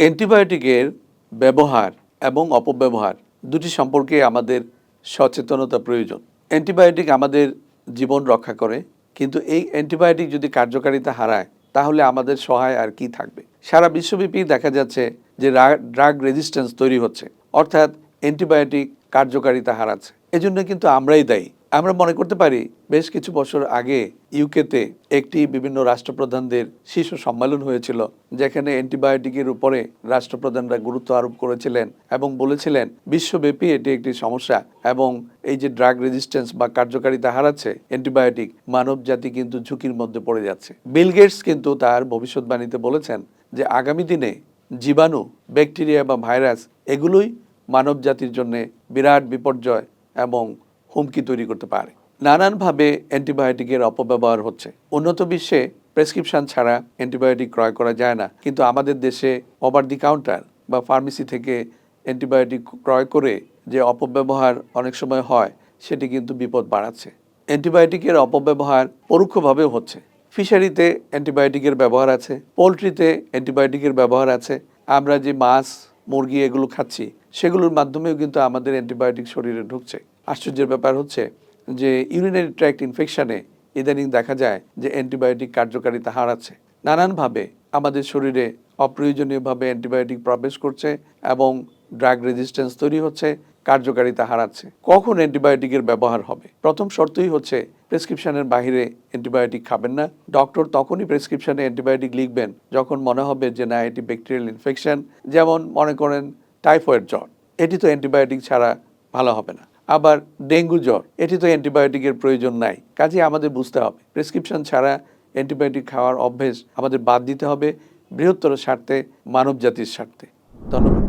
অ্যান্টিবায়োটিকের ব্যবহার এবং অপব্যবহার দুটি সম্পর্কে আমাদের সচেতনতা প্রয়োজন। অ্যান্টিবায়োটিক আমাদের জীবন রক্ষা করে, কিন্তু এই অ্যান্টিবায়োটিক যদি কার্যকারিতা হারায়, তাহলে আমাদের সহায় আর কি থাকবে? সারা বিশ্বব্যাপী দেখা যাচ্ছে যে ড্রাগ রেজিস্ট্যান্স তৈরি হচ্ছে, অর্থাৎ অ্যান্টিবায়োটিক কার্যকারিতা হারাচ্ছে। এজন্য কিন্তু আমরাই দায়ী। আমরা মনে করতে পারি বেশ কিছু বছর আগে ইউকেতে একটি বিভিন্ন রাষ্ট্রপ্রধানদের শীর্ষ সম্মেলন হয়েছিল, যেখানে অ্যান্টিবায়োটিকের উপরে রাষ্ট্রপ্রধানরা গুরুত্ব আরোপ করেছিলেন এবং বলেছিলেন বিশ্বব্যাপী এটি একটি সমস্যা এবং এই যে ড্রাগ রেজিস্ট্যান্স বা কার্যকারিতা হারাচ্ছে, অ্যান্টিবায়োটিক মানব জাতি কিন্তু ঝুঁকির মধ্যে পড়ে যাচ্ছে। বিল গেটস কিন্তু তার ভবিষ্যৎবাণীতে বলেছেন যে আগামী দিনে জীবাণু, ব্যাকটেরিয়া বা ভাইরাস এগুলোই মানব জাতির জন্য বিরাট বিপর্যয় এবং হুমকি তৈরি করতে পারে। নানানভাবে অ্যান্টিবায়োটিকের অপব্যবহার হচ্ছে। উন্নত বিশ্বে প্রেসক্রিপশন ছাড়া অ্যান্টিবায়োটিক ক্রয় করা যায় না। কিন্তু আমাদের দেশে ওভার দি কাউন্টার বা ফার্মেসি থেকে অ্যান্টিবায়োটিক ক্রয় করে যে অপব্যবহার অনেক সময় হয়, সেটি কিন্তু বিপদ বাড়াচ্ছে। অ্যান্টিবায়োটিকের অপব্যবহার পরোক্ষভাবেও হচ্ছে। ফিশারিতে অ্যান্টিবায়োটিকের ব্যবহার আছে, পোলট্রিতে অ্যান্টিবায়োটিকের ব্যবহার আছে। আমরা যে মাছ, মুরগি এগুলো খাচ্ছি, সেগুলোর মাধ্যমেও কিন্তু আমাদের অ্যান্টিবায়োটিক শরীরে ঢুকছে। আশ্চর্যের ব্যাপার হচ্ছে যে ইউরিনারি ট্র্যাক্ট ইনফেকশনে ইদানিং দেখা যায় যে অ্যান্টিবায়োটিক কার্যকারিতা হারাচ্ছে। নানানভাবে আমাদের শরীরে অপ্রয়োজনীয়ভাবে অ্যান্টিবায়োটিক প্রবেশ করছে এবং ড্রাগ রেজিস্ট্যান্স তৈরি হচ্ছে, কার্যকারিতা হারাচ্ছে। কখন অ্যান্টিবায়োটিকের ব্যবহার হবে? প্রথম শর্তই হচ্ছে প্রেসক্রিপশনের বাইরে অ্যান্টিবায়োটিক খাবেন না। ডক্টর তখনই প্রেসক্রিপশনে অ্যান্টিবায়োটিক লিখবেন যখন মনে হবে যে না, এটি ব্যাকটেরিয়াল ইনফেকশন যেমন মনে করেন টাইফয়েড জ্বর। এটি তো অ্যান্টিবায়োটিক ছাড়া ভালো হবে না। আবার ডেঙ্গু জ্বর, এটি তো অ্যান্টিবায়োটিকের প্রয়োজন নাই। কাজে আমাদের বুঝতে হবে, প্রেসক্রিপশন ছাড়া অ্যান্টিবায়োটিক খাওয়ার অভ্যেস আমাদের বাদ দিতে হবে বৃহত্তর স্বার্থে মানব জাতির স্বার্থে। ধন্যবাদ।